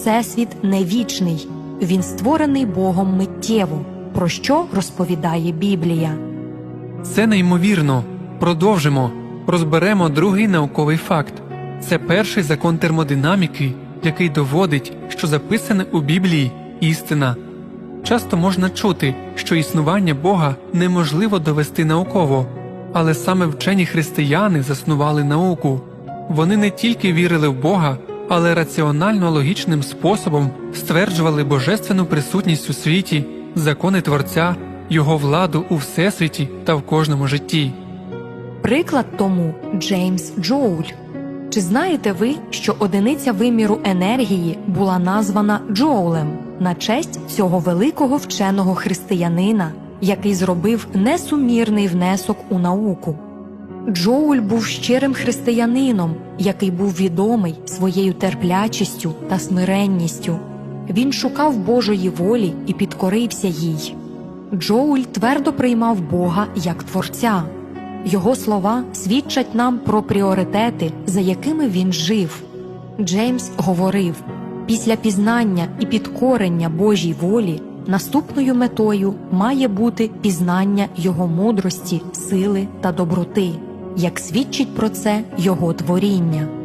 Всесвіт не вічний, він створений Богом миттєво, про що розповідає Біблія. Це неймовірно. Продовжимо. Розберемо другий науковий факт. Це перший закон термодинаміки, який доводить, що записане у Біблії істина. Часто можна чути, що існування Бога неможливо довести науково, але саме вчені християни заснували науку. Вони не тільки вірили в Бога, але раціонально логічним способом стверджували божественну присутність у світі, закони Творця, його владу у всесвіті та в кожному житті. Приклад тому Джеймс Джоуль. Чи знаєте ви, що одиниця виміру енергії була названа Джоулем на честь цього великого вченого християнина, який зробив несумірний внесок у науку? Джоуль був щирим християнином, який був відомий своєю терплячістю та смиренністю. Він шукав Божої волі і підкорився їй. Джоуль твердо приймав Бога як Творця. Його слова свідчать нам про пріоритети, за якими він жив. Джеймс говорив: після пізнання і підкорення Божій волі наступною метою має бути пізнання його мудрості, сили та доброти, як свідчить про це його творіння.